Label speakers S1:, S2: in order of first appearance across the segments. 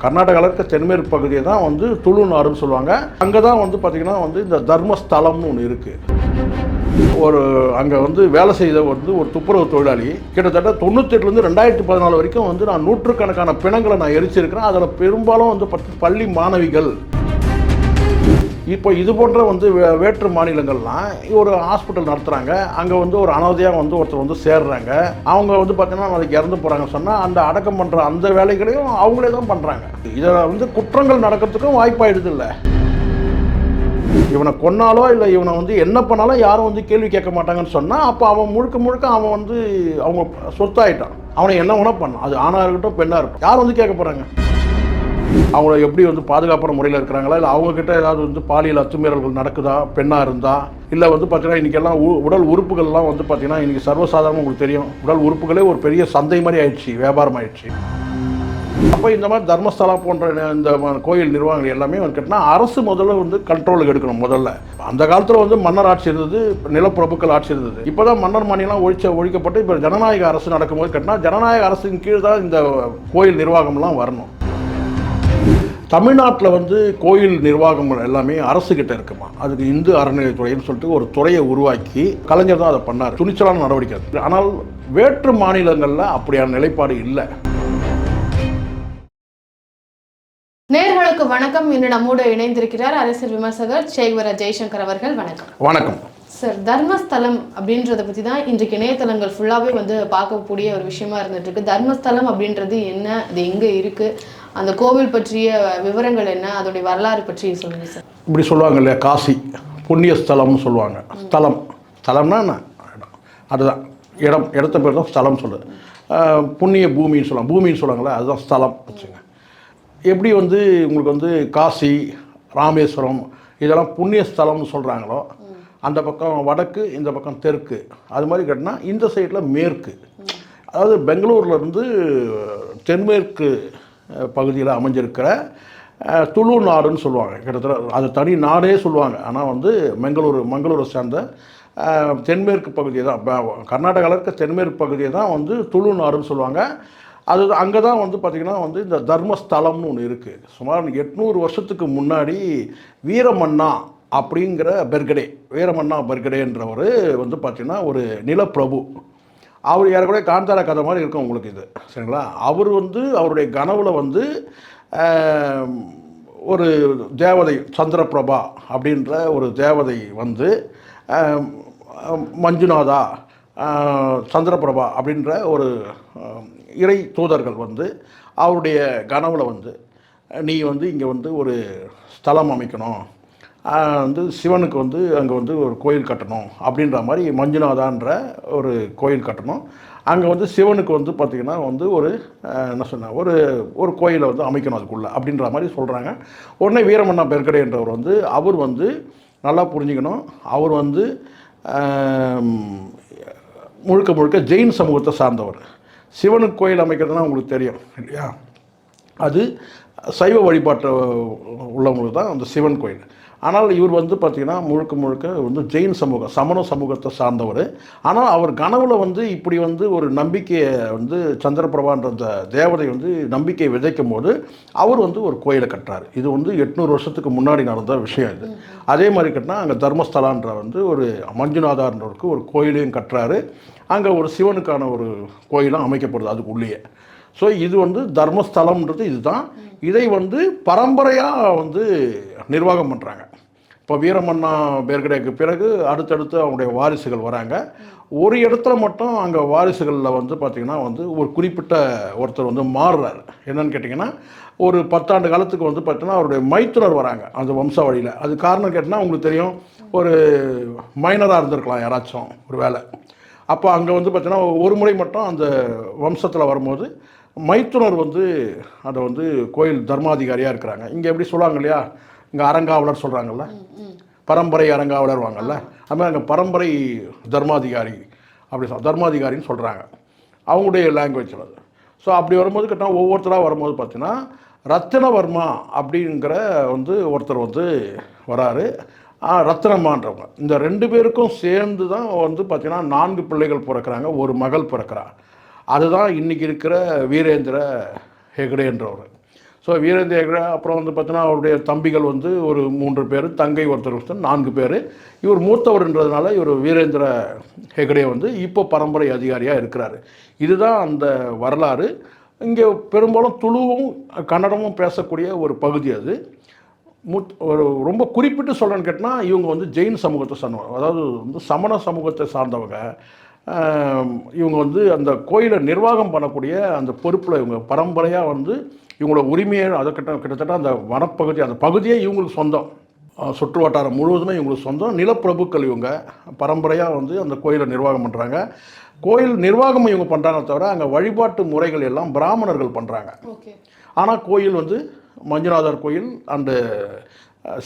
S1: கர்நாடகாவில் இருக்க தென்மேற்கு பகுதியை தான் வந்து துளுநாடுன்னு சொல்லுவாங்க. அங்கே தான் வந்து பார்த்திங்கன்னா வந்து இந்த தர்மஸ்தலம்னு ஒன்று இருக்குது ஒரு அங்கே வந்து வேலை செய்த வந்து ஒரு துப்புரவு தொழிலாளி கிட்டத்தட்ட தொண்ணூத்தெட்டுலேருந்து ரெண்டாயிரத்தி பதினாலு வரைக்கும் வந்து நான் நூற்றுக்கணக்கான பிணங்களை நான் எரிச்சிருக்கிறேன். அதில் பெரும்பாலும் வந்து பத்து பள்ளி மாணவிகள். இப்போ இது போன்ற வந்து வே- வேற்று மாநிலங்கள்லாம் ஒரு ஹாஸ்பிட்டல் நடத்துகிறாங்க அங்கே வந்து ஒரு அனாதையாக வந்து ஒருத்தர் வந்து சேர்றாங்க. அவங்க வந்து பார்த்தீங்கன்னா அதுக்கு இறந்து போகிறாங்க சொன்னால் அந்த அடக்கம் பண்ணுற அந்த வேலைகளையும் அவங்களே தான் பண்ணுறாங்க இதில் வந்து குற்றங்கள் நடக்கிறதுக்கும் வாய்ப்பாயிடுது இல்லை. இவனை கொன்னாலோ இல்லை இவனை வந்து என்ன பண்ணாலும் யாரும் வந்து கேள்வி கேட்க மாட்டாங்கன்னு சொன்னால் அப்போ அவன் முழுக்க முழுக்க அவன் வந்து அவங்க சொத்தாயிட்டான். அவனை என்ன வேணால் பண்ணான் அது ஆணாக இருக்கட்டும் பெண்ணாக இருக்கட்டும். யார் வந்து கேட்க போகிறாங்க அவங்கள எப்படி வந்து பாதுகாப்பான முறையில் இருக்கிறாங்களா? இல்லை அவங்கக்கிட்ட ஏதாவது வந்து பாலியல் அத்துமீறல்கள் நடக்குதா? பெண்ணாக இருந்தா? இல்லை வந்து பார்த்தீங்கன்னா இன்றைக்கெல்லாம் உடல் உறுப்புகள்லாம் வந்து பார்த்திங்கன்னா இன்றைக்கி சர்வசாதாரணமாக உங்களுக்கு தெரியும். உடல் உறுப்புகளே ஒரு பெரிய சந்தை மாதிரி ஆயிடுச்சு வியாபாரம் ஆயிடுச்சு. அப்போ இந்த மாதிரி தர்மஸ்தலம் போன்ற இந்த கோயில் நிர்வாகங்கள் எல்லாமே வந்து கேட்டினா அரசு முதல்ல வந்து கண்ட்ரோலுக்கு எடுக்கணும் முதல்ல. அந்த காலத்தில் வந்து மன்னர் ஆட்சி இருந்தது நிலப்பிரபுக்கள் ஆட்சி இருந்தது. இப்போ தான் மன்னர் மானியெல்லாம் ஒழிச்ச ஒழிக்கப்பட்டு இப்போ ஜனநாயக அரசு நடக்கும்போது கேட்டினா ஜனநாயக அரசின் கீழ் தான் இந்த கோயில் நிர்வாகம்லாம் வரணும். தமிழ்நாட்டில் வந்து கோயில் நிர்வாகம் எல்லாமே அரசு கிட்ட இருக்குமா? அதுக்கு இந்து அறநிலையத்துறைன்னு சொல்லிட்டு ஒரு துறையை உருவாக்கி கலைஞர் தான் அதை பண்ணார். துணிச்சலான நடவடிக்கை. ஆனால் வேற்று மாநிலங்களில் அப்படியான நிலைப்பாடு இல்லை.
S2: நேர்களுக்கு வணக்கம். இன்று நம்மோடு இணைந்திருக்கிறார் அரசியல் விமர்சகர் சேகுவர ஜெய்சங்கர் அவர்கள். வணக்கம்.
S1: வணக்கம்.
S2: சார் தர்மஸ்தலம் அப்படின்றத பத்தி தான் இன்றைக்கு இணையதளங்கள் ஃபுல்லாவே வந்து பார்க்கக்கூடிய ஒரு விஷயமா இருந்துட்டு இருக்கு. தர்மஸ்தலம் அப்படின்றது என்ன? அது எங்க இருக்கு? அந்த கோவில் பற்றிய விவரங்கள் என்ன? அதோடைய வரலாறு பற்றி சொல்லுங்க சார்.
S1: இப்படி சொல்லுவாங்க இல்லையா காசி புண்ணிய ஸ்தலம்னு சொல்லுவாங்க. ஸ்தலம். ஸ்தலம்னா என்ன? அதுதான். இடம் இடத்த பேர் தான் ஸ்தலம் சொல்லுது புண்ணிய பூமின்னு சொல்லுவாங்க. பூமின்னு சொல்லுவாங்களே அதுதான் ஸ்தலம் வச்சுங்க. எப்படி வந்து உங்களுக்கு வந்து காசி ராமேஸ்வரம் இதெல்லாம் புண்ணிய ஸ்தலம்னு சொல்கிறாங்களோ அந்த பக்கம் வடக்கு இந்த பக்கம் தெற்கு. அது மாதிரி கேட்டினா இந்த சைடில் மேற்கு. அதாவது பெங்களூர்லேருந்து தென்மேற்கு பகுதியில் அமைஞ்சிருக்கிற துளு நாடுன்னு சொல்லுவாங்க. கிட்டத்தட்ட அது தனி நாடே சொல்லுவாங்க. ஆனால் வந்து மங்களூர் மங்களூரை சேர்ந்த தென்மேற்கு பகுதியை தான் கர்நாடகாவில் இருக்க தென்மேற்கு பகுதியை தான் வந்து துளு நாடுன்னு சொல்லுவாங்க. அது அங்கே தான் வந்து பார்த்திங்கன்னா வந்து இந்த தர்மஸ்தலம்னு ஒன்று இருக்குது சுமார் எட்நூறு வருஷத்துக்கு முன்னாடி வீரமன்னா அப்படிங்கிற பெர்கடே வீரமன்னா பெர்கடேன்றவர் வந்து பார்த்திங்கன்னா ஒரு நிலப்பிரபு. அவர் ஏறக்குறைய காந்தாரா கதை மாதிரி இருக்கும் உங்களுக்கு இது. சரிங்களா? அவர் வந்து அவருடைய கனவுல வந்து ஒரு தேவதை சந்திரபிரபா அப்படின்ற ஒரு தேவதை வந்து மஞ்சுநாதா சந்திரபிரபா அப்படின்ற ஒரு இறை தூதர்கள் வந்து அவருடைய கனவுல வந்து நீ வந்து இங்கே வந்து ஒரு ஸ்தலம் அமைக்கணும். வந்து சிவனுக்கு வந்து அங்கே வந்து ஒரு கோயில் கட்டணும் அப்படின்ற மாதிரி மஞ்சுநாதான்ற ஒரு கோயில் கட்டணும். அங்கே வந்து சிவனுக்கு வந்து பார்த்திங்கன்னா வந்து ஒரு என்ன சொன்ன ஒரு ஒரு கோயிலை வந்து அமைக்கணும் அதுக்குள்ளே அப்படின்ற மாதிரி சொல்கிறாங்க உடனே வீரமண்ணா பெருக்கடைன்றவர் வந்து அவர் வந்து நல்லா புரிஞ்சுக்கணும். அவர் வந்து முழுக்க முழுக்க ஜெயின் சமூகத்தை சார்ந்தவர். சிவனுக்கு கோயில் அமைக்கிறதுனா உங்களுக்கு தெரியும் இல்லையா? அது சைவ வழிபாட்டு உள்ளவங்களுக்கு தான் அந்த சிவன் கோயில். ஆனால் இவர் வந்து பார்த்திங்கன்னா முழுக்க முழுக்க வந்து ஜெயின் சமூகம் சமண சமூகத்தை சார்ந்தவர். ஆனால் அவர் கனவுல வந்து இப்படி வந்து ஒரு நம்பிக்கையை வந்து சந்திரபிரபான்ற அந்த தேவதை வந்து நம்பிக்கையை விதைக்கும் போது அவர் வந்து ஒரு கோயிலை கட்டுறார். இது வந்து எட்நூறு வருஷத்துக்கு முன்னாடி நடந்த விஷயம் இது. அதே மாதிரி கட்டினா அங்கே தர்மஸ்தலான்ற வந்து ஒரு மஞ்சுநாதான்றவருக்கு ஒரு கோயிலையும் கட்டுறாரு. அங்கே ஒரு சிவனுக்கான ஒரு கோயிலும் அமைக்கப்படுது அதுக்குள்ளேயே. ஸோ இது வந்து தர்மஸ்தலம்ன்றது இதுதான். இதை வந்து பரம்பரையாக வந்து நிர்வாகம் பண்ணுறாங்க இப்போ வீரமன்னா பேர்கடைக்கு பிறகு அடுத்தடுத்து அவங்களுடைய வாரிசுகள் வராங்க. ஒரு இடத்துல மட்டும் அங்கே வாரிசுகளில் வந்து பார்த்திங்கன்னா வந்து ஒரு குறிப்பிட்ட ஒருத்தர் வந்து மாறுறாரு. என்னன்னு கேட்டிங்கன்னா ஒரு பத்தாண்டு காலத்துக்கு வந்து பார்த்தீங்கன்னா அவருடைய மைத்துனர் வராங்க அந்த வம்சாவழியில் அது காரணம் கேட்டிங்கன்னா உங்களுக்கு தெரியும் ஒரு மைனராக இருந்திருக்கலாம் யாராச்சும் ஒரு வேலை அப்போ அங்கே வந்து பார்த்தீங்கன்னா ஒரு முறை மட்டும் அந்த வம்சத்தில் வரும்போது மைத்துனர் வந்து அதை வந்து கோயில் தர்மாதிகாரியாக இருக்கிறாங்க. இங்கே எப்படி சொல்லுவாங்க இல்லையா? இங்கே அரங்காவலர் சொல்கிறாங்கல்ல பரம்பரை அரங்காவலர் வாங்கல்ல? அது மாதிரி அங்கே பரம்பரை தர்மாதிகாரி அப்படி சொல் தர்மாதிகாரின்னு சொல்கிறாங்க அவங்களுடைய லாங்குவேஜில் அது. ஸோ அப்படி வரும்போது கேட்டால் ஒவ்வொருத்தராக வரும்போது பார்த்தீங்கன்னா ரத்தினவர்மா அப்படிங்கிற வந்து ஒருத்தர் வந்து வராரு. ரத்னம்மான்றவங்க இந்த ரெண்டு பேருக்கும் சேர்ந்து தான் வந்து பார்த்தீங்கன்னா நான்கு பிள்ளைகள் பிறக்கிறாங்க ஒரு மகள் பிறக்கிறா. அதுதான் இன்றைக்கி இருக்கிற வீரேந்திர ஹெகடேன்றவர் ஸோ வீரேந்திர ஹெக்டே அப்புறம் வந்து பார்த்தீங்கன்னா அவருடைய தம்பிகள் வந்து ஒரு மூன்று பேர் தங்கை ஒருத்தர் ஒருத்தர் நான்கு பேர். இவர் மூத்தவர்ன்றதுனால இவர் வீரேந்திர ஹெகடே வந்து இப்போ பரம்பரை அதிகாரியாக இருக்கிறார். இதுதான் அந்த வரலாறு. இங்கே பெரும்பாலும் துளுவும் கன்னடமும் பேசக்கூடிய ஒரு பகுதி அது. முத் ஒரு ரொம்ப குறிப்பிட்டு சொல்கிறேன்னு கேட்டால் இவங்க வந்து ஜெயின் சமூகத்தை சார்ந்தவங்க. அதாவது வந்து சமண சமூகத்தை சார்ந்தவங்க. இவங்க வந்து அந்த கோயிலை நிர்வாகம் பண்ணக்கூடிய அந்த பொறுப்பில் இவங்க பரம்பரையாக வந்து இவங்களோட உரிமையை அதை கிட்ட கிட்டத்தட்ட அந்த வனப்பகுதி அந்த பகுதியே இவங்களுக்கு சொந்தம். சுற்று வட்டாரம் முழுவதுமே இவங்களுக்கு சொந்தம். நிலப்பிரபுக்கள் இவங்க பரம்பரையாக வந்து அந்த கோயிலை நிர்வாகம் பண்ணுறாங்க கோயில் நிர்வாகம் இவங்க பண்ணுறாங்க தவிர அங்கே வழிபாட்டு முறைகள் எல்லாம் பிராமணர்கள் பண்ணுறாங்க
S2: ஓகே.
S1: ஆனால் கோயில் வந்து மஞ்சுநாதர் கோயில் அண்டு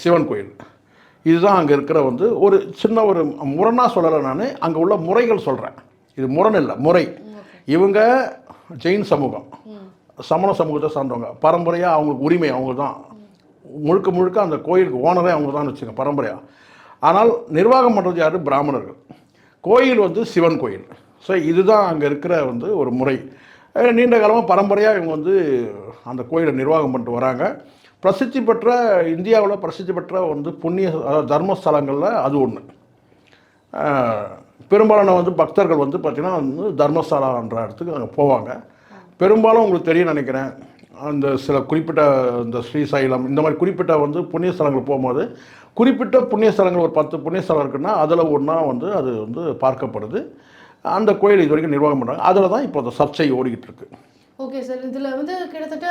S1: சிவன் கோயில். இதுதான் அங்கே இருக்கிற வந்து ஒரு சின்ன ஒரு முரணாக சொல்லலை நான் அங்கே உள்ள முறைகள் சொல்கிறேன் இது முரண் இல்லை முறை. இவங்க ஜெயின் சமூகம். சமண சமூகத்தை சார்ந்தவங்க. பரம்பரையாக அவங்களுக்கு உரிமை அவங்க தான் முழுக்க முழுக்க அந்த கோயிலுக்கு ஓனரே அவங்க தான் வச்சுங்க பரம்பரையாக ஆனால் நிர்வாகம் பண்ணுறது யார்? பிராமணர்கள். கோயில் வந்து சிவன் கோயில். ஸோ இதுதான் அங்கே இருக்கிற வந்து ஒரு முறை. நீண்ட காலமாக பரம்பரையாக இவங்க வந்து அந்த கோயிலை நிர்வாகம் பண்ணிட்டு வராங்க. பிரசித்தி பெற்ற இந்தியாவில் பிரசித்தி பெற்ற வந்து புண்ணிய தர்மஸ்தலங்களில் அது ஒன்று பெரும்பாலான வந்து பக்தர்கள் வந்து பார்த்திங்கன்னா வந்து தர்மஸ்தலான்ற இடத்துக்கு அங்கே போவாங்க. பெரும்பாலும் உங்களுக்கு தெரியும் நினைக்கிறேன். அந்த சில குறிப்பிட்ட இந்த ஸ்ரீசைலம் இந்த மாதிரி குறிப்பிட்ட வந்து புண்ணிய ஸ்தலங்கள் போகும்போது குறிப்பிட்ட புண்ணிய ஸ்தலங்கள் ஒரு பத்து புண்ணிய ஸ்தலம் இருக்குன்னா அதில் ஒன்றா வந்து அது வந்து பார்க்கப்படுது. அந்த கோயில் இது வரைக்கும் நிர்வாகம் பண்ணுறாங்க அதில் தான் இப்போ அந்த சர்ச்சை ஓடிக்கிட்டு இருக்குது
S2: ஓகே சார் இதில் வந்து கிட்டத்தட்ட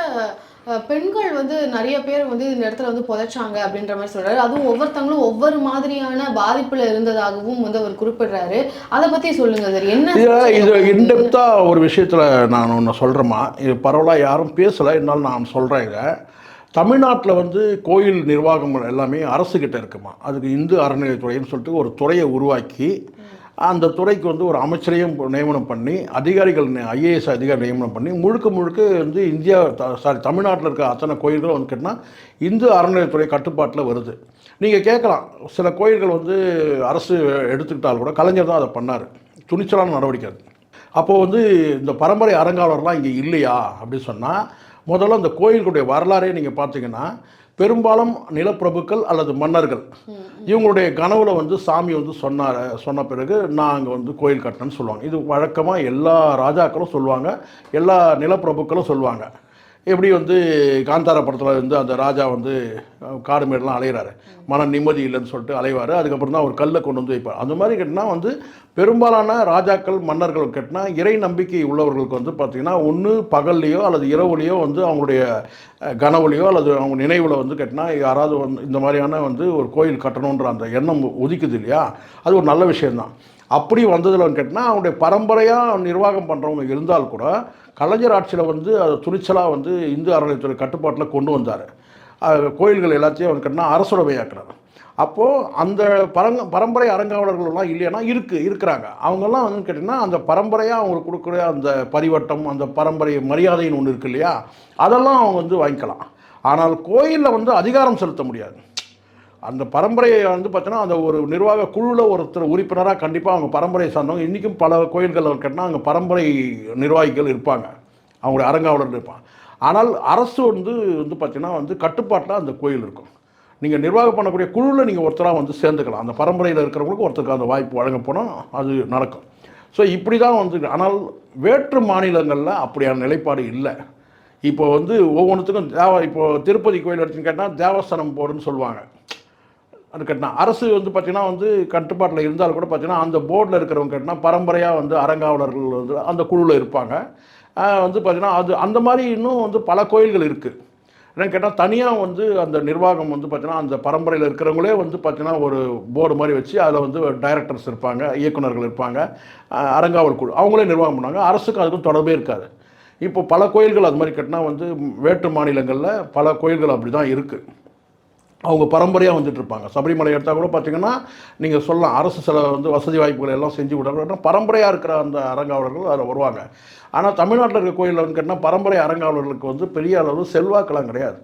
S2: பெண்கள் வந்து நிறைய பேர் வந்து இந்த இடத்துல வந்து புதைச்சாங்க அப்படின்ற மாதிரி சொல்றாரு. அதுவும் ஒவ்வொருத்தங்களும் ஒவ்வொரு மாதிரியான பாதிப்புல இருந்ததாகவும் வந்து அவர் குறிப்பிடுறாரு. அதை பத்தி சொல்லுங்க சார் என்ன
S1: இது இன்டெப்த்தாக ஒரு விஷயத்தில் நான் ஒன்று சொல்கிறேம்மா இது பரவலாக யாரும் பேசலை. இருந்தாலும் நான் சொல்கிறேன் இதை. தமிழ்நாட்டில் வந்து கோயில் நிர்வாகம் எல்லாமே அரசுக்கிட்ட இருக்குமா? அதுக்கு இந்து அறநிலையத்துறைன்னு சொல்லிட்டு ஒரு துறையை உருவாக்கி அந்த துறைக்கு வந்து ஒரு அமைச்சரையும் நியமனம் பண்ணி அதிகாரிகள் ஐஏஎஸ் அதிகாரி நியமனம் பண்ணி முழுக்க முழுக்க வந்து இந்தியா சாரி தமிழ்நாட்டில் இருக்க அத்தனை கோயில்களும் வந்து கேட்டால் இந்து அறநிலையத்துறை கட்டுப்பாட்டில் வருது. நீங்கள் கேட்கலாம் சில கோயில்கள் வந்து அரசு எடுத்துக்கிட்டால் கூட கலைஞர் தான் அதை பண்ணார். துணிச்சலான நடவடிக்கை அது. அப்போது வந்து இந்த பரம்பரை அறங்காவலர்லாம் இங்கே இல்லையா அப்படின்னு சொன்னால் முதல்ல அந்த கோயில்களுடைய வரலாறே நீங்கள் பார்த்தீங்கன்னா பெரும்பாலும் நிலப்பிரபுக்கள் அல்லது மன்னர்கள். இவங்களுடைய கனவுல வந்து சாமி வந்து சொன்னார் சொன்ன பிறகு நான் அங்கே வந்து கோயில் கட்டினேன்னு சொல்லுவாங்க. இது வழக்கமாக எல்லா ராஜாக்களும் சொல்லுவாங்க எல்லா நிலப்பிரபுக்களும் சொல்லுவாங்க. எப்படி வந்து காந்தார படத்தில் இருந்து அந்த ராஜா வந்து காடு மேடெலாம் அலையிறாரு. மன நிம்மதி இல்லைன்னு சொல்லிட்டு அலைவார். அதுக்கப்புறம் தான் ஒரு கல்லை கொண்டு வந்து வைப்பார். அந்த மாதிரி கட்டினா வந்து பெரும்பாலான ராஜாக்கள் மன்னர்கள் கட்டினா இறை நம்பிக்கை உள்ளவர்களுக்கு வந்து பார்த்திங்கன்னா ஒன்று பகல்லையோ அல்லது இரவுலையோ வந்து அவங்களுடைய கனவுலையோ அல்லது அவங்க நினைவில் வந்து கட்டினா யாராவது வந்து இந்த மாதிரியான வந்து ஒரு கோயில் கட்டணுன்ற அந்த எண்ணம் ஒதுக்குது இல்லையா? அது ஒரு நல்ல விஷயம்தான். அப்படி வந்ததில் கேட்டால் அவனுடைய பரம்பரையாக நிர்வாகம் பண்ணுறவங்க இருந்தால் கூட கலைஞர் ஆட்சியில் வந்து அதை துணிச்சலாக வந்து இந்து அறநிலையத்துறை கட்டுப்பாட்டில் கொண்டு வந்தார். கோயில்கள் எல்லாத்தையும் வந்து கேட்டினா அரசுடமையாக்குறாரு அப்போது அந்த பரங்க பரம்பரை அறங்காவலர்கள்லாம் இல்லைன்னா இருக்குது இருக்கிறாங்க. அவங்கெல்லாம் வந்து கேட்டிங்கன்னா அந்த பரம்பரையாக அவங்களுக்கு கொடுக்குற அந்த பரிவட்டம் அந்த பரம்பரை மரியாதைன்னு ஒன்று இருக்கு இல்லையா அதெல்லாம் அவங்க வந்து வாங்கிக்கலாம். ஆனால் கோயிலில் வந்து அதிகாரம் செலுத்த முடியாது. அந்த பரம்பரையை வந்து பார்த்தீங்கன்னா அந்த ஒரு நிர்வாக குழுவில் ஒருத்தர் உறுப்பினராக கண்டிப்பாக அவங்க பரம்பரையை சார்ந்தவங்க. இன்றைக்கும் பல கோயில்கள் கேட்டால் அங்கே பரம்பரை நிர்வாகிகள் இருப்பாங்க. அவங்களுடைய அறங்காவலர்கள் இருப்பாங்க. ஆனால் அரசு வந்து வந்து பார்த்திங்கன்னா வந்து கட்டுப்பாட்டில் அந்த கோயில் இருக்கும். நீங்கள் நிர்வாகம் பண்ணக்கூடிய குழுவில் நீங்கள் ஒருத்தராக வந்து சேர்ந்துக்கலாம். அந்த பரம்பரையில் இருக்கிறவங்களுக்கு ஒருத்தருக்கு அந்த வாய்ப்பு வழங்க போனால் அது நடக்கும். ஸோ இப்படி தான் வந்து ஆனால் வேற்று மாநிலங்களில் அப்படியான நிலைப்பாடு இல்லை. இப்போ வந்து ஒவ்வொன்றுத்துக்கும் தேவ இப்போ திருப்பதி கோயில் எடுத்துன்னு கேட்டால் தேவஸ்தானம் போடுன்னு சொல்லுவாங்க. அது கட்டினா அரசு வந்து பார்த்திங்கன்னா வந்து கட்டுப்பாட்டில் இருந்தாலும் கூட பார்த்திங்கன்னா அந்த போர்டில் இருக்கிறவங்க கேட்டினா பரம்பரையாக வந்து அறங்காவலர்கள் வந்து அந்த குழுவில் இருப்பாங்க. வந்து பார்த்திங்கன்னா அது அந்த மாதிரி இன்னும் வந்து பல கோயில்கள் இருக்குது என்னன்னு கேட்டால் தனியாக வந்து அந்த நிர்வாகம் வந்து பார்த்திங்கன்னா அந்த பரம்பரையில் இருக்கிறவங்களே வந்து பார்த்திங்கன்னா ஒரு போர்டு மாதிரி வச்சு அதில் வந்து டைரக்டர்ஸ் இருப்பாங்க இயக்குனர்கள் இருப்பாங்க அரங்காவல் குழு. அவங்களே நிர்வாகம் பண்ணாங்க அரசுக்கு அதுக்கும் தொடர்பே இருக்காது. இப்போ பல கோயில்கள் அது மாதிரி கட்டினா வந்து வேற்று மாநிலங்களில் பல கோயில்கள் அப்படி தான் இருக்குது அவங்க பரம்பரையாக வந்துட்டு இருப்பாங்க சபரிமலை எடுத்தால் கூட பார்த்தீங்கன்னா நீங்கள் சொல்லலாம் அரசு சில வந்து வசதி வாய்ப்புகளை எல்லாம் செஞ்சு விடுறாங்க பரம்பரையாக இருக்கிற அந்த அறங்காவலர்கள் அதில் வருவாங்க. ஆனால் தமிழ்நாட்டில் இருக்க கோயிலில் வந்து கேட்டால் பரம்பரை அறங்காவலர்களுக்கு வந்து பெரிய அளவு செல்வாக்கெல்லாம் கிடையாது.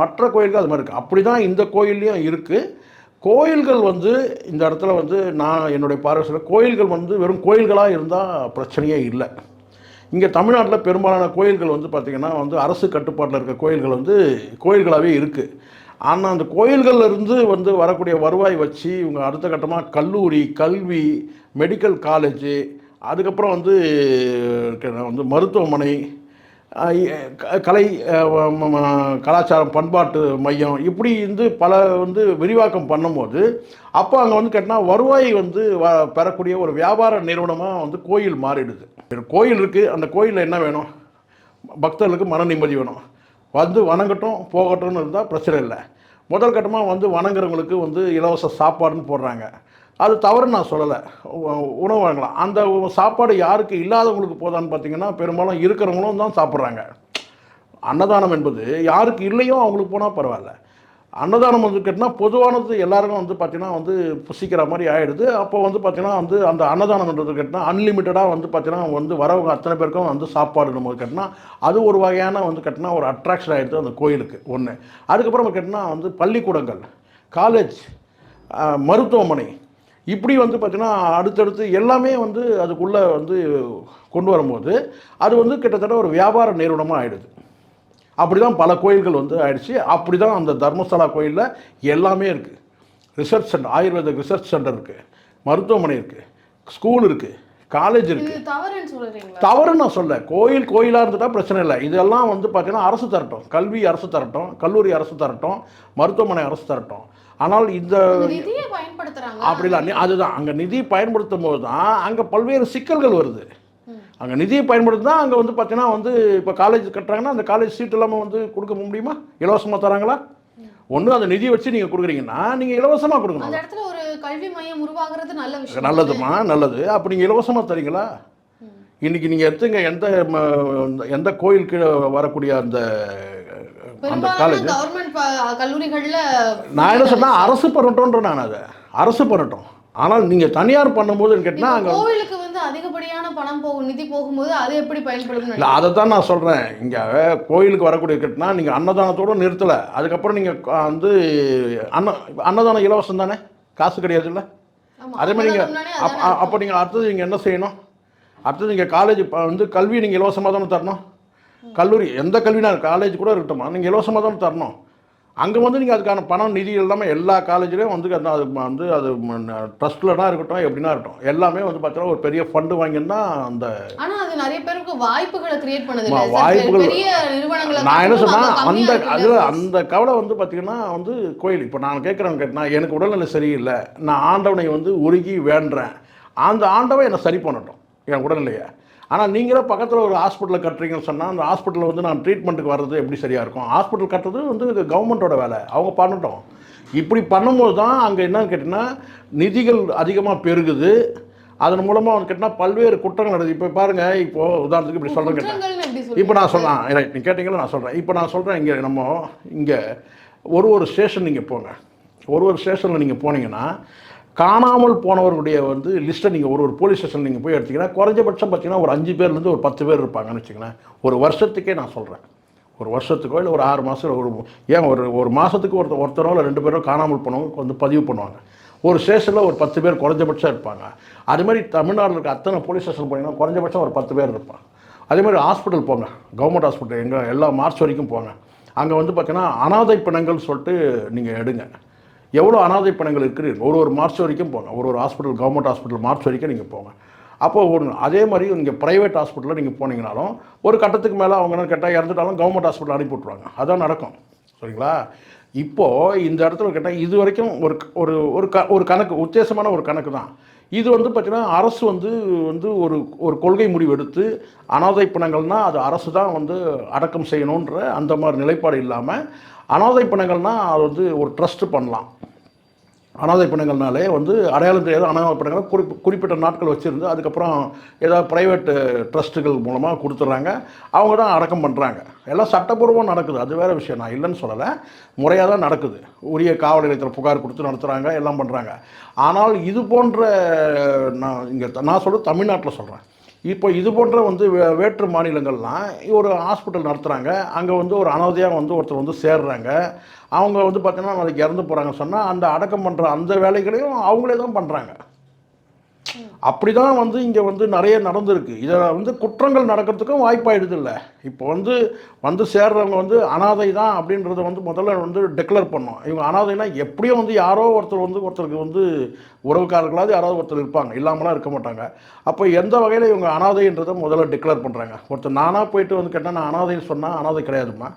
S1: மற்ற கோயில்கள் அது மாதிரி இருக்குது அப்படி தான் இந்த கோயில்லையும் இருக்குது கோயில்கள் வந்து இந்த இடத்துல வந்து நான் என்னுடைய பார்வை சொல்ல கோயில்கள் வந்து வெறும் கோயில்களாக இருந்தால் பிரச்சனையே இல்லை. இங்கே தமிழ்நாட்டில் பெரும்பாலான கோயில்கள் வந்து பார்த்திங்கன்னா வந்து அரசு கட்டுப்பாட்டில் இருக்க கோயில்கள் வந்து கோயில்களாகவே இருக்குது ஆனால் அந்த கோயில்கள்ல இருந்து வந்து வரக்கூடிய வருவாய் வச்சு இவங்க அடுத்த கட்டமாக கல்லூரி கல்வி மெடிக்கல் காலேஜு அதுக்கப்புறம் வந்து வந்து மருத்துவமனை க- கலை கலாச்சாரம் பண்பாட்டு மையம் இப்படி வந்து பல வந்து விரிவாக்கம் பண்ணும்போது அப்போ அங்கே வந்து கேட்டால் வருவாய் வந்து வ பெறக்கூடிய ஒரு வியாபார நிறுவனமாக வந்து கோயில் மாறிடுது. கோயில் இருக்குது அந்த கோயிலில் என்ன வேணும்? பக்தர்களுக்கு மன நிம்மதி வேணும். வந்து வணங்கட்டும் போகட்டும்னு இருந்தால் பிரச்சனை இல்லை. முதல் கட்டமாக வந்து வணங்குறவங்களுக்கு வந்து இலவச சாப்பாடுன்னு போடுறாங்க. அது தவறுன்னு நான் சொல்லலை. உணவு வழங்கலாம். அந்த சாப்பாடு யாருக்கு இல்லாதவங்களுக்கு போதான்னு பார்த்தீங்கன்னா பெரும்பாலும் இருக்கிறவங்களும் தான் சாப்பிட்றாங்க. அன்னதானம் என்பது யாருக்கு இல்லையோ அவங்களுக்கு போனால் பரவாயில்ல. அன்னதானம் வந்து கேட்டினா பொதுவானது எல்லாருக்கும் வந்து பார்த்தீங்கன்னா வந்து புசிக்கிற மாதிரி ஆகிடுது அப்போ வந்து பார்த்தீங்கன்னா வந்து அந்த அன்னதானம்ன்றது கேட்டினா அன்லிமிட்டடாக வந்து பார்த்தீங்கன்னா வந்து வரவங்க அத்தனை பேருக்கும் வந்து சாப்பாடு நம்ம கேட்டினா அது ஒரு வகையான வந்து கேட்டினா ஒரு அட்ராக்ஷன் ஆகிடுது அந்த கோயிலுக்கு ஒன்று அதுக்கப்புறம் கேட்டினா வந்து பள்ளிக்கூடங்கள் காலேஜ் மருத்துவமனை இப்படி வந்து பார்த்திங்கன்னா அடுத்தடுத்து எல்லாமே வந்து அதுக்குள்ளே வந்து கொண்டு வரும்போது அது வந்து கிட்டத்தட்ட ஒரு வியாபார நிறுவனமாக ஆயிடுது. அப்படி தான் பல கோயில்கள் வந்து ஆயிடுச்சு. அப்படி தான் அந்த தர்மஸ்தலா கோயிலில் எல்லாமே இருக்குது research centre Ayurveda research centre இருக்குது மருத்துவமனை இருக்குது ஸ்கூல் இருக்குது காலேஜ் இருக்குது
S2: தவறுன்னு
S1: நான் சொல்ல கோயில் கோயிலாக இருந்துட்டா பிரச்சனை இல்லை. இதெல்லாம் வந்து பார்த்தீங்கன்னா அரசு தரட்டும். கல்வி அரசு தரட்டும். கல்லூரி அரசு தரட்டும். மருத்துவமனை அரசு தரட்டும். ஆனால் இந்த அப்படிலாம் அதுதான். அங்கே நிதி பயன்படுத்தும் போது தான் அங்கே பல்வேறு சிக்கல்கள் வருது. அங்கே நிதியை பயன்படுத்தினா அங்கே வந்து பார்த்தீங்கன்னா வந்து இப்போ காலேஜ் கட்டுறாங்கன்னா அந்த காலேஜ் சீட் இல்லாமல் வந்து கொடுக்க முடியுமா? இலவசமாக தராங்களா? ஒன்று அந்த நிதியை வச்சு நீங்கள் கொடுக்குறீங்கன்னா நீங்கள் இலவசமாக கொடுக்கணும்.
S2: அந்த இடத்துல ஒரு கல்வி மையம் உருவாகிறது நல்ல விஷயம்.
S1: நல்லதுமா? நல்லது. அப்போ நீங்கள் இலவசமாக தரீங்களா? இன்னைக்கு நீங்கள் எடுத்துங்க எந்த எந்த கோயிலுக்கு வரக்கூடிய அந்த அந்த காலேஜ்
S2: கல்லூரிகள்ல
S1: நான் என்ன சொன்னால் அரசு பண்ணட்டும்ன்ற நான் அதை. அரசு பண்ணட்டும் ஆனால் நீங்கள் தனியார் பண்ணும்போதுன்னு கேட்டால் அங்கே
S2: கோவிலுக்கு வந்து அதிகப்படியான பணம் போகும் நிதி போகும்போது அது எப்படி பயன்படுதுன்னு
S1: இல்லை அதை தான் நான் சொல்கிறேன் இங்கே கோயிலுக்கு வரக்கூடிய கட்டினா நீங்கள் அன்னதானத்தோடு நிறுத்தலை. அதுக்கப்புறம் நீங்கள் வந்து அன்ன அன்னதானம் இலவசம் தானே? காசு கிடையாது இல்லை அதே மாதிரி நீங்கள் அப்போ நீங்கள் அடுத்தது நீங்கள் என்ன செய்யணும்? அடுத்தது நீங்கள் காலேஜ் வந்து கல்வி நீங்கள் இலவசமாக தானே தரணும்? கல்லூரி எந்த கல்வினா காலேஜ் கூட இருக்கட்டுமா? நீங்கள் இலவசமாக தானே தரணும். அங்கே வந்து நீங்கள் அதுக்கான பணம் நிதி இல்லாமல் எல்லா காலேஜ்லேயும் வந்து அந்த அது வந்து அது ட்ரஸ்ட்லனா இருக்கட்டும் எப்படின்னா இருக்கட்டும். எல்லாமே வந்து பார்த்தீங்கன்னா ஒரு பெரிய ஃபண்டு வாங்கினா அந்த
S2: அது நிறைய பேருக்கு வாய்ப்புகளை கிரியேட் பண்ணுது?
S1: வாய்ப்புகள் நான் என்ன
S2: காட்டிலும்
S1: சொன்னா
S2: அங்க
S1: அந்த அதில்? அந்த கவலை வந்து பார்த்தீங்கன்னா வந்து கோயில். இப்போ நான் கேட்குறேன் கேட்டா எனக்கு உடல்நிலை சரியில்லை. நான் ஆண்டவனை வந்து உருகி வேண்டுறேன் அந்த ஆண்டவன் என்னை சரி பண்ணட்டும் என் உடல்நிலையை. ஆனால் நீங்களே பக்கத்தில் ஒரு ஹாஸ்பிட்டலில் கட்டுறீங்கன்னு சொன்னால் அந்த ஹாஸ்பிட்டலில் வந்து நான் ட்ரீட்மெண்ட்டுக்கு வர்றது எப்படி சரியாக இருக்கும்? ஹாஸ்பிட்டல் கட்டுறது வந்து கவர்மெண்ட்டோட வேலை. அவங்க பண்ணட்டும். இப்படி பண்ணும்போது தான் அங்கே என்னன்னு கேட்டிங்கன்னா நிதிகள் அதிகமாக பெருகுது. அதன் மூலமாக வந்து கேட்டிங்கன்னா பல்வேறு குற்றங்கள் நடக்குது. இப்போ பாருங்கள் இப்போது உதாரணத்துக்கு இப்படி சொல்கிறேன் கேட்டேன். இப்போ? நான் சொல்கிறேன் ரைட் நீ கேட்டீங்களா? நான் சொல்கிறேன் இப்போ நான் சொல்கிறேன் இங்கே நம்ம இங்கே ஒரு ஒரு ஸ்டேஷன் நீங்கள் போங்க. ஒரு ஒரு ஸ்டேஷனில் நீங்கள் போனீங்கன்னா காணாமல் போனவர்களுடைய வந்து லிஸ்ட்டை நீங்கள் ஒரு ஒரு போலீஸ் ஸ்டேஷன் நீங்கள் போய் எடுத்தீங்கன்னா குறைஞ்சபட்சம் பார்த்தீங்கன்னா ஒரு அஞ்சு பேர்லேருந்து ஒரு பத்து பேர் இருப்பாங்கன்னு வச்சுக்கோங்களேன். ஒரு வருஷத்துக்கே நான் சொல்கிறேன் ஒரு வருஷத்துக்கோ இல்லை ஒரு ஆறு மாதம் ஒரு ஏன் ஒரு ஒரு மாதத்துக்கு ஒருத்தர் ஒருத்தரோ இல்லை ரெண்டு பேரோ காணாமல் போனவங்க வந்து பதிவு பண்ணுவாங்க. ஒரு ஸ்டேஷனில் ஒரு பத்து பேர் குறைஞ்சபட்சம் இருப்பாங்க. அது மாதிரி தமிழ்நாட்டில் இருக்க அத்தனை போலீஸ் ஸ்டேஷன் போனீங்கன்னா குறைஞ்சபட்சம் ஒரு பத்து பேர் இருப்பாங்க. அதே மாதிரி ஹாஸ்பிட்டல் போங்க. கவர்மெண்ட் ஹாஸ்பிட்டல் எங்கே எல்லா மார்ச் வரைக்கும் போங்க. அங்கே வந்து பார்த்தீங்கன்னா அனாதை பிணங்கள் சொல்லிட்டு நீங்கள் எடுங்க. எவ்வளோ அனாதை பணங்கள் இருக்குது ஒரு ஒரு மார்ச் வரைக்கும் போங்க. ஒரு ஒரு ஹாஸ்பிட்டல் கவர்மெண்ட் ஹாஸ்பிட்டல் மார்ச் வரைக்கும் நீங்கள் போங்க. அப்போ ஒன்று அதே மாதிரி நீங்கள் ப்ரைவேட் ஹாஸ்பிட்டலில் நீங்கள் போனீங்கனாலும் ஒரு கட்டத்துக்கு மேலே அவங்க என்ன கேட்டால் இறந்துட்டாலும் கவர்மெண்ட் ஹாஸ்பிட்டல் அனுப்பி விட்ருவாங்க அதான் நடக்கும். சரிங்களா? இப்போது இந்த இடத்துல கேட்டால் இது வரைக்கும் ஒரு ஒரு ஒரு க ஒரு கணக்கு உத்தேசமான ஒரு கணக்கு தான் இது வந்து பார்த்திங்கன்னா அரசு வந்து வந்து ஒரு ஒரு கொள்கை முடிவு எடுத்து அனாதை பணங்கள்னால் அது அரசு தான் வந்து அடக்கம் செய்யணுன்ற அந்த மாதிரி நிலைப்பாடு இல்லாமல் அனாதை பணங்கள்னால் அது வந்து ஒரு ட்ரஸ்ட்டு பண்ணலாம். அனாதை பணங்கள்னாலே வந்து அடையாளம் தெரியாத அனாதை பிணங்களை குறிப்பு குறிப்பிட்ட நாட்கள் வச்சுருந்து அதுக்கப்புறம் ஏதாவது ப்ரைவேட்டு ட்ரஸ்ட்டுகள் மூலமாக கொடுத்துட்றாங்க அவங்க தான் அடக்கம் பண்ணுறாங்க எல்லாம் சட்டப்பூர்வம் நடக்குது. அது வேறு விஷயம். நான் இல்லைன்னு சொல்லலை. முறையாக தான் நடக்குது. உரிய காவல் நிலையத்தில் புகார் கொடுத்து நடத்துகிறாங்க எல்லாம் பண்ணுறாங்க ஆனால் இது போன்ற நான் இங்கே நான் சொல்கிறது தமிழ்நாட்டில் சொல்கிறேன் இப்போ இது போன்ற வந்து வே- வேற்று மாநிலங்கள்லாம் ஒரு ஹாஸ்பிட்டல் நடத்துகிறாங்க அங்கே வந்து ஒரு அனாதையாக வந்து ஒருத்தர் வந்து சேர்றாங்க. அவங்க வந்து பார்த்தீங்கன்னா நாளைக்கு இறந்து போகிறாங்க சொன்னால் அந்த அடக்கம் பண்ணுற அந்த வேலைகளையும் அவங்களே தான் பண்ணுறாங்க அப்படி தான் வந்து இங்கே வந்து நிறைய நடந்திருக்கு. இதில் வந்து குற்றங்கள் நடக்கிறதுக்கும் வாய்ப்பாயிடுது இல்லை. இப்போ வந்து வந்து சேர்றவங்க வந்து அனாதை தான் அப்படின்றத வந்து முதல்ல வந்து டெக்ளேர் பண்ணோம் இவங்க அனாதைனா எப்படியும் வந்து யாரோ ஒருத்தர் வந்து ஒருத்தருக்கு வந்து உறவுக்காரர்களாவது யாராவது ஒருத்தர் இருப்பாங்க. இல்லாமலாம் இருக்க மாட்டாங்க. அப்போ எந்த வகையில் இவங்க அனாதைன்றதை முதல்ல டிக்ளேர் பண்ணுறாங்க ஒருத்தர் நானாக போயிட்டு வந்து கேட்டால் நான் அனாதைன்னு சொன்னால் அனாதை கிடையாதும்மா.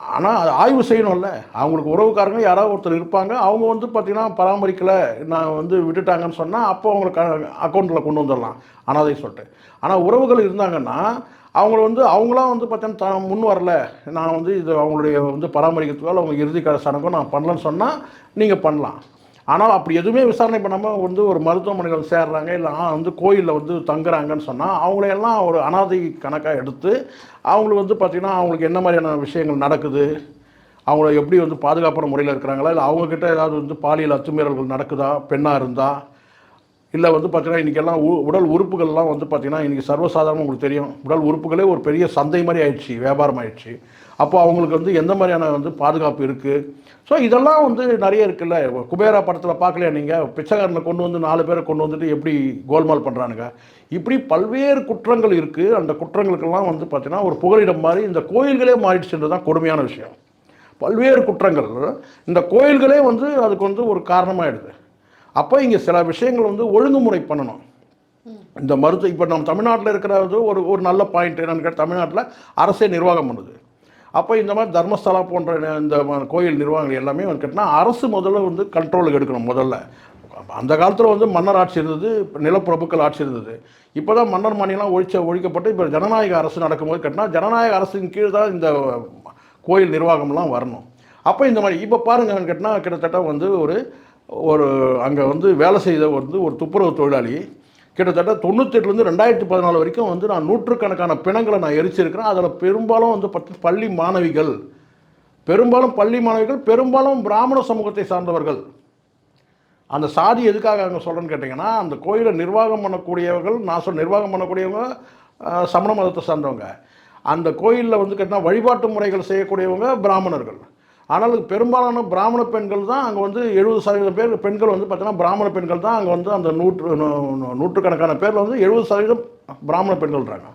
S1: ஆனால் அது ஆய்வு செய்யணும்ல. அவங்களுக்கு உறவுக்காரங்க யாராவது ஒருத்தர் இருப்பாங்க. அவங்க வந்து பார்த்திங்கன்னா பராமரிக்கலை நான் வந்து விட்டுட்டாங்கன்னு சொன்னால் அப்போ அவங்களுக்கு அக்கௌண்ட்டில் கொண்டு வந்துடலாம். அனாதை சொல்லிட்டு. ஆனால் உறவுகள் இருந்தாங்கன்னா அவங்கள வந்து அவங்களாம் வந்து பார்த்தீங்கன்னா தான் முன் வரல. நான் வந்து இது அவங்களுடைய வந்து பராமரிக்கிறதுக்கோ அவங்க இறுதி கால சடங்கோ நான் பண்ணலன்னு சொன்னால் நீங்கள் பண்ணலாம். ஆனால் அப்படி எதுவுமே விசாரணை பண்ணாமல் வந்து ஒரு மருத்துவமனைகள் சேர்றாங்க இல்லை வந்து கோயிலில் வந்து தங்குறாங்கன்னு சொன்னால் அவங்களையெல்லாம் ஒரு அனாதை கணக்காக எடுத்து அவங்களுக்கு வந்து பார்த்திங்கன்னா அவங்களுக்கு என்ன மாதிரியான விஷயங்கள் நடக்குது? அவங்கள எப்படி வந்து பாதுகாப்பான முறையில் இருக்கிறாங்களா? இல்லை அவங்கக்கிட்ட ஏதாவது வந்து பாலியல் அத்துமீறல்கள் நடக்குதா? பெண்ணாக இருந்தால் இல்லை வந்து பார்த்திங்கன்னா இன்றைக்கெல்லாம் உ உடல் உறுப்புகள்லாம் வந்து பார்த்தீங்கன்னா இன்றைக்கி சர்வசாதாரணமாக உங்களுக்கு தெரியும். உடல் உறுப்புகளே ஒரு பெரிய சந்தை மாதிரி ஆயிடுச்சு வியாபாரம் ஆயிடுச்சு. அப்போ அவங்களுக்கு வந்து எந்த மாதிரியான வந்து பாதுகாப்பு இருக்குது ஸோ இதெல்லாம் வந்து நிறைய இருக்குல்ல. குபேரா படத்தில் பார்க்கலையா நீங்கள் பிச்சைக்காரனை கொண்டு வந்து நாலு பேரை கொண்டு வந்துட்டு எப்படி கோல்மால் பண்ணுறானுங்க இப்படி பல்வேறு குற்றங்கள் இருக்குது அந்த குற்றங்களுக்கெல்லாம் வந்து பார்த்தீங்கன்னா ஒரு புகலிடம் மாதிரி இந்த கோயில்களே மாறிடுச்சுன்றது தான் கொடுமையான விஷயம். பல்வேறு குற்றங்கள். இந்த கோயில்களே வந்து அதுக்கு வந்து ஒரு காரணமாகிடுது அப்போ இங்கே சில விஷயங்கள் வந்து ஒழுங்குமுறை பண்ணணும். இந்த மருத்துவ இப்போ நம்ம தமிழ்நாட்டில் இருக்கிறது ஒரு ஒரு நல்ல பாயிண்ட் என்னென்னு கேட்டால் தமிழ்நாட்டில் அரசே நிர்வாகம் பண்ணுது. அப்போ இந்த மாதிரி தர்மஸ்தலா போன்ற இந்த கோயில் நிர்வாகங்கள் எல்லாமே வந்து கேட்டினா அரசு முதல்ல வந்து கண்ட்ரோலுக்கு எடுக்கணும் முதல்ல. அந்த காலத்தில் வந்து மன்னர் ஆட்சி இருந்தது நிலப்பிரபுக்கள் ஆட்சி இருந்தது. இப்போ தான் மன்னர் மானியெல்லாம் ஒழிச்ச ஒழிக்கப்பட்டு இப்போ ஜனநாயக அரசு நடக்கும்போது கேட்டினா ஜனநாயக அரசின் கீழ் தான் இந்த கோயில் நிர்வாகம்லாம் வரணும். அப்போ இந்த மாதிரி இப்போ பாருங்க கேட்டால் கிட்டத்தட்ட வந்து ஒரு ஒரு அங்கே வந்து வேலை செய்த வந்து ஒரு துப்புரவு தொழிலாளி கிட்டத்தட்ட தொண்ணூத்தெட்டுலேருந்து ரெண்டாயிரத்தி பதினாலு வரைக்கும் வந்து நான் நூற்றுக்கணக்கான பிணங்களை நான் எரிச்சிருக்கிறேன். அதில் பெரும்பாலும் வந்து பத்து பள்ளி மாணவிகள் பெரும்பாலும் பள்ளி மாணவிகள் பெரும்பாலும் பிராமண சமூகத்தை சார்ந்தவர்கள். அந்த சாதி எதுக்காக அங்கே சொல்கிறேன்னு கேட்டிங்கன்னா அந்த கோயிலை நிர்வாகம் பண்ணக்கூடியவர்கள் நான் சொல் நிர்வாகம் பண்ணக்கூடியவங்க சமண மதத்தை சார்ந்தவங்க. அந்த கோயிலில் வந்து கேட்டால் வழிபாட்டு முறைகள் செய்யக்கூடியவங்க பிராமணர்கள். ஆனால் பெரும்பாலான பிராமண பெண்கள் தான் அங்கே வந்து எழுபது சதவீதம் பேர் பெண்கள் வந்து பார்த்தீங்கன்னா பிராமண பெண்கள் தான் அங்கே வந்து அந்த நூற்று நூ- நூ- நூற்றுக்கணக்கான பேரில் வந்து எழுபது சதவீதம் பிராமண பெண்கள்ன்றாங்க.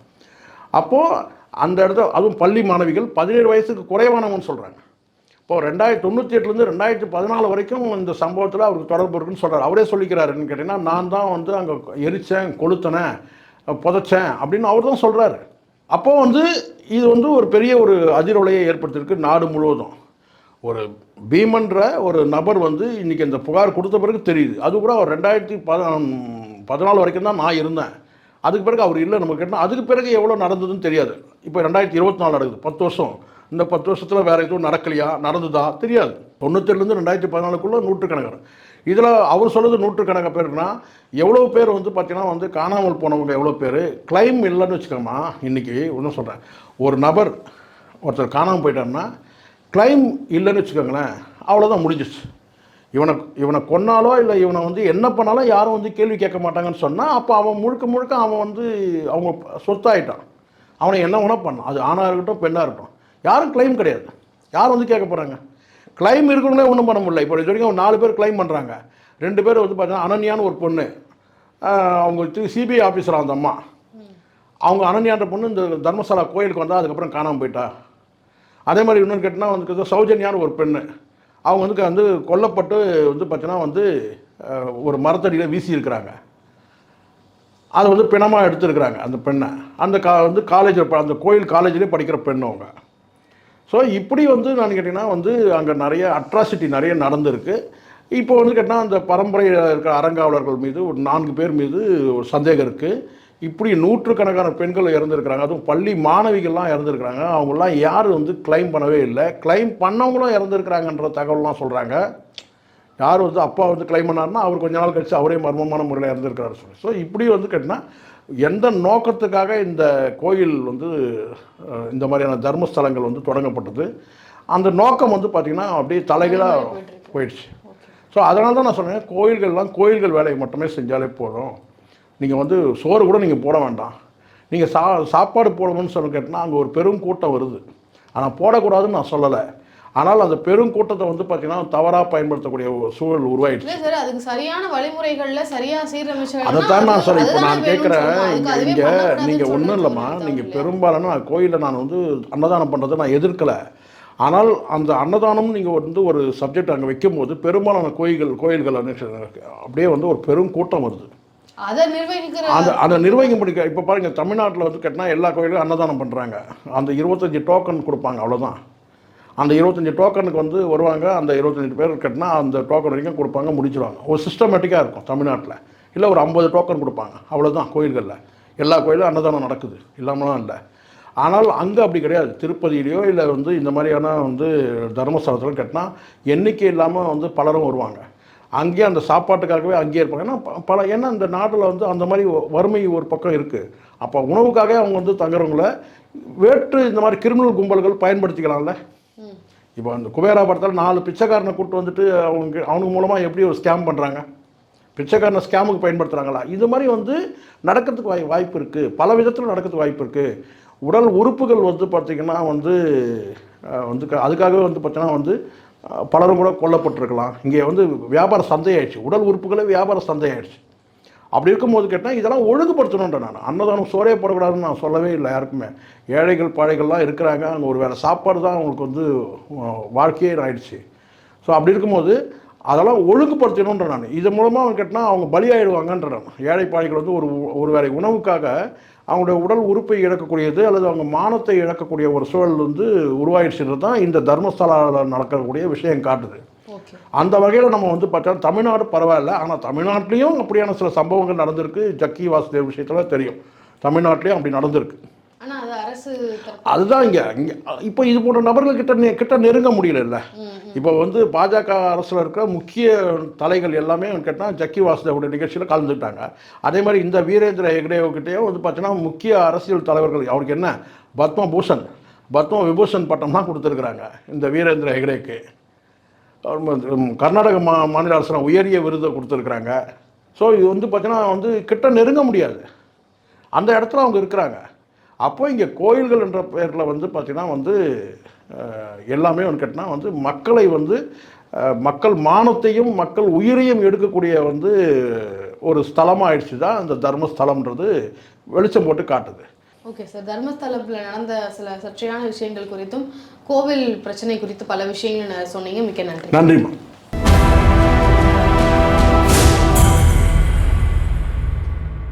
S1: அப்போது அந்த இடத்துல அதுவும் பள்ளி மாணவிகள் பதினேழு வயசுக்கு குறைவானவங்கன்னு சொல்கிறாங்க இப்போ ரெண்டாயிரத்தி தொண்ணூற்றி எட்டுலேருந்து ரெண்டாயிரத்தி பதினாலு வரைக்கும் இந்த சம்பவத்தில் அவருக்கு தொடர்பு இருக்குன்னு சொல்கிறார் அவரே சொல்லிக்கிறாருன்னு கேட்டிங்கன்னா நான் தான் வந்து அங்கே எரித்தேன் கொளுத்தனேன் புதைச்சேன் அப்படின்னு அவர் தான் சொல்கிறாரு அப்போது வந்து இது வந்து ஒரு பெரிய ஒரு அதிர்வலையை ஏற்படுத்தியிருக்கு நாடு முழுவதும். ஒரு பீமன்ற ஒரு நபர் வந்து இன்றைக்கி இந்த புகார் கொடுத்த பிறகு தெரியுது. அது கூட அவர் ரெண்டாயிரத்தி பத பதினாலு வரைக்கும் தான் நான் இருந்தேன். அதுக்கு பிறகு அவர் இல்லை நம்ம கேட்டால் அதுக்கு பிறகு எவ்வளோ நடந்ததுன்னு தெரியாது. இப்போ ரெண்டாயிரத்தி இருபத்தி நாலு நடக்குது. பத்து வருஷம். இந்த பத்து வருஷத்தில் வேறு எதுவும் நடக்கலையா? நடந்ததா? தெரியாது. தொண்ணூத்தேழுலேருந்து ரெண்டாயிரத்தி பதினாலுக்குள்ளே நூற்றுக்கணக்கான. இதில் அவர் சொல்கிறது நூற்றுக்கணக்கான பேருனா எவ்வளோ பேர் வந்து பார்த்திங்கன்னா வந்து காணாமல் போனவங்க எவ்வளோ பேர்? கிளைம் இல்லைன்னு வச்சுக்கோமா இன்றைக்கி ஒன்றும் சொல்கிறேன் ஒரு நபர் ஒருத்தர் காணாமல் போயிட்டார்னா கிளைம் இல்லைன்னு வச்சுக்கோங்களேன் அவ்வளோதான் முடிஞ்சிச்சு இவனை இவனை கொன்னாலோ இல்லை இவனை வந்து என்ன பண்ணாலும் யாரும் வந்து கேள்வி கேட்க மாட்டாங்கன்னு சொன்னால் அப்போ அவன் முழுக்க முழுக்க அவன் வந்து அவங்க சொத்தாயிட்டான். அவனை என்ன வேணால் பண்ணான் அது ஆணாக இருக்கட்டும் பெண்ணாக இருக்கட்டும். யாரும் கிளைம் கிடையாது. யார் வந்து கேட்க போகிறாங்க கிளைம் இருக்கவங்களே ஒன்றும் பண்ண முடியல. இப்போ இது வரைக்கும் நாலு பேர் கிளைம் பண்ணுறாங்க ரெண்டு பேர் வந்து பார்த்தீங்கன்னா அனன்யான்னு ஒரு பொண்ணு. அவங்க சிபிஐ ஆஃபீஸராக அந்த அம்மா. அவங்க அனன்யான்ற பொண்ணு இந்த தர்மசாலா கோயிலுக்கு வந்தால் அதுக்கப்புறம் காணாமல் போயிட்டா. அதே மாதிரி இன்னொன்று கேட்டால் வந்து சௌஜன்யான்னு ஒரு பெண்ணு. அவங்க வந்து வந்து கொல்லப்பட்டு வந்து பார்த்தீங்கன்னா வந்து ஒரு மரத்தடியில் வீசி இருக்கிறாங்க அதை வந்து பிணமாக எடுத்துருக்குறாங்க அந்த பெண்ணை. அந்த கா வந்து காலேஜில் அந்த கோயில் காலேஜ்லேயே படிக்கிற பெண் அவங்க. ஸோ இப்படி வந்து நான் கேட்டிங்கன்னா வந்து அங்கே நிறைய அட்ராசிட்டி நிறைய நடந்திருக்கு. இப்போ வந்து கேட்டால் அந்த பரம்பரையில் இருக்கிற அறங்காவலர்கள் மீது ஒரு நான்கு பேர் மீது ஒரு சந்தேகம் இருக்குது இப்படி நூற்றுக்கணக்கான பெண்கள் இறந்துருக்கிறாங்க. அதுவும் பள்ளி மாணவிகள்லாம் இறந்துருக்கிறாங்க. அவங்களாம் யார் வந்து க்ளைம் பண்ணவே இல்லை. க்ளைம் பண்ணவங்களும் இறந்துருக்கிறாங்கன்ற தகவல்லாம் சொல்கிறாங்க யார் வந்து அப்பா வந்து கிளைம் பண்ணாருன்னா அவர் கொஞ்ச நாள் கழிச்சு அவரே மர்மமான முறையில் இறந்துருக்கிறாரு சொல்லி. ஸோ இப்படி வந்து கேட்டினா எந்த நோக்கத்துக்காக இந்த கோயில் வந்து இந்த மாதிரியான தர்மஸ்தலங்கள் வந்து தொடங்கப்பட்டது? அந்த நோக்கம் வந்து பார்த்திங்கன்னா அப்படியே தலைகீழாக போயிடுச்சு. ஸோ அதனால தான் நான் சொன்னேன் கோயில்கள்லாம் கோயில்கள் வேலையை மட்டுமே செஞ்சாலே போதும். நீங்கள் வந்து சோறு கூட நீங்கள் போட வேண்டாம். நீங்கள் சா சாப்பாடு போடணும்னு சொல்லி கேட்டால் அங்கே ஒரு பெரும் கூட்டம் வருது. ஆனால் போடக்கூடாதுன்னு நான் சொல்லலை. ஆனால் அந்த பெருங்கூட்டத்தை வந்து பார்த்தீங்கன்னா தவறாக பயன்படுத்தக்கூடிய சூழல் உருவாயிடுச்சு.
S2: சார் அதுக்கு சரியான வழிமுறைகள்ல சரியா சீரமைச்சு
S1: அதைத்தான் நான் சொல்றேன். இப்போ நான் கேட்குறேன் இங்கே நீங்கள் ஒன்றும் இல்லைம்மா. நீங்கள் பெரும்பாலான கோயிலில் நான் வந்து அன்னதானம் பண்ணுறதை நான் எதிர்க்கலை. ஆனால் அந்த அன்னதானம் நீங்கள் வந்து ஒரு சப்ஜெக்ட் அங்கே வைக்கும்போது பெரும்பாலான கோயில்கள் கோயில்கள் அப்படியே வந்து ஒரு பெரும் கூட்டம் வருது.
S2: அதை நிர்வகிக்கிற
S1: அதை அந்த நிர்வகிக்க முடிக்க இப்போ பாருங்க தமிழ்நாட்டில் வந்து கட்டினா எல்லா கோயிலும் அன்னதானம் பண்ணுறாங்க அந்த இருபத்தஞ்சி டோக்கன் கொடுப்பாங்க அவ்வளோதான் அந்த இருபத்தஞ்சி டோக்கனுக்கு வந்து வருவாங்க அந்த இருபத்தஞ்சி பேர் கட்டினா அந்த டோக்கன் வரைக்கும் கொடுப்பாங்க முடிச்சிடுவாங்க ஒரு சிஸ்டமேட்டிக்காக இருக்கும் தமிழ்நாட்டில். இல்லை ஒரு ஐம்பது டோக்கன் கொடுப்பாங்க அவ்வளோதான் கோயில்களில். எல்லா கோயிலும் அன்னதானம் நடக்குது இல்லாமலாம் இல்லை. ஆனால் அங்கே அப்படி கிடையாது. திருப்பதியிலையோ இல்லை வந்து இந்த மாதிரியான வந்து தர்மஸ்தலத்தில் கட்டினா எண்ணிக்கை இல்லாமல் வந்து பலரும் வருவாங்க. அங்கேயே அந்த சாப்பாட்டுக்காகவே அங்கேயே இருப்பாங்க. ஏன்னா பல ஏன்னா இந்த நாட்டில் வந்து அந்த மாதிரி வறுமை ஒரு பக்கம் இருக்குது அப்போ உணவுக்காக அவங்க வந்து தங்குறவங்கள வேற்று இந்த மாதிரி கிரிமினல் கும்பல்கள் பயன்படுத்திக்கலாம்ல. இப்போ அந்த குபேரா படத்தில் நாலு பிச்சைக்காரனை கூட்டு வந்துட்டு அவங்க அவனுக்கு மூலமாக எப்படி ஒரு ஸ்கேம் பண்ணுறாங்க பிச்சைக்காரனை ஸ்கேமுக்கு பயன்படுத்துகிறாங்களா இது மாதிரி வந்து நடக்கிறதுக்கு வாய் வாய்ப்பு இருக்குது பல விதத்தில் நடக்கிறதுக்கு வாய்ப்பு இருக்குது உடல் உறுப்புகள் வந்து பார்த்திங்கன்னா வந்து வந்து அதுக்காகவே வந்து பார்த்தீங்கன்னா வந்து பலரும் கூட கொல்லப்பட்டிருக்கலாம். இங்கே வந்து வியாபார சந்தையாயிடுச்சு. உடல் உறுப்புகளே வியாபார சந்தையாயிடுச்சு. அப்படி இருக்கும்போது கேட்டால் இதெல்லாம் ஒழுங்குபடுத்தணுன்ற நான். அன்னதானம் சோறே போடக்கூடாதுன்னு நான் சொல்லவே இல்லை யாருக்குமே. ஏழைகள் பாழைகள்லாம் இருக்கிறாங்க. அங்கே ஒரு வேளை சாப்பாடு தான் அவங்களுக்கு வந்து வாழ்க்கையே ஆயிடுச்சு. ஸோ அப்படி இருக்கும்போது அதெல்லாம் ஒழுங்குபடுத்தணுன்ற நான். இது மூலமாக அவங்க கேட்டால் அவங்க பலியாயிடுவாங்கன்ற நான். ஏழை பாழைகள் வந்து ஒரு ஒரு வேளை உணவுக்காக அவங்களுடைய உடல் உறுப்பை இழக்கக்கூடியது அல்லது அவங்க மானத்தை இழக்கக்கூடிய ஒரு சூழல் வந்து உருவாயிடுச்சுன்றது தான் இந்த தர்மஸ்தலாவில் நடக்கக்கூடிய விஷயம் காட்டுது. அந்த வகையில் நம்ம வந்து பார்த்தா தமிழ்நாடு பரவாயில்ல. ஆனால் தமிழ்நாட்டிலையும் அப்படியான சில சம்பவங்கள் நடந்திருக்கு. ஜக்கி வாசுதேவ் விஷயத்தில் தெரியும். தமிழ்நாட்டிலையும் அப்படி நடந்திருக்கு. அதுதான் இங்கே இங்கே இப்போ இது போன்ற நபர்கள் கிட்ட கிட்ட நெருங்க முடியல இப்போ வந்து பாஜக அரசில் இருக்கிற முக்கிய தலைகள் எல்லாமே கேட்டால் ஜக்கி வாசுதேவோட நிகழ்ச்சியில் கலந்துக்கிட்டாங்க. அதே மாதிரி இந்த வீரேந்திர ஹெக்டேவுக்கிட்டேயும் வந்து பார்த்தீங்கன்னா முக்கிய அரசியல் தலைவர்கள் அவருக்கு என்ன? பத்ம பூஷன் பத்ம விபூஷன் பட்டம்லாம் கொடுத்துருக்குறாங்க இந்த வீரேந்திர ஹெக்டேக்கு. கர்நாடக மா மாநில அரசு உயரிய விருதை கொடுத்துருக்குறாங்க. ஸோ இது வந்து பார்த்தீங்கன்னா வந்து கிட்ட நெருங்க முடியாது. அந்த இடத்துல அவங்க இருக்கிறாங்க. அப்போ இங்கே கோயில்கள் என்ற பெயரில் வந்து பார்த்திங்கன்னா வந்து எல்லாமே வந்து கேட்டினா வந்து மக்களை வந்து மக்கள் மானத்தையும் மக்கள் உயிரையும் எடுக்கக்கூடிய வந்து ஒரு ஸ்தலமாயிடுச்சு தான் இந்த தர்மஸ்தலம்ன்றது வெளிச்சம் போட்டு காட்டுது.
S2: ஓகே சார் தர்மஸ்தலத்தில் நடந்த சில சர்ச்சையான விஷயங்கள் குறித்தும் கோவில் பிரச்சனை குறித்து பல விஷயங்கள் சொன்னீங்க. மிக்க நன்றி.
S1: நன்றிம்மா.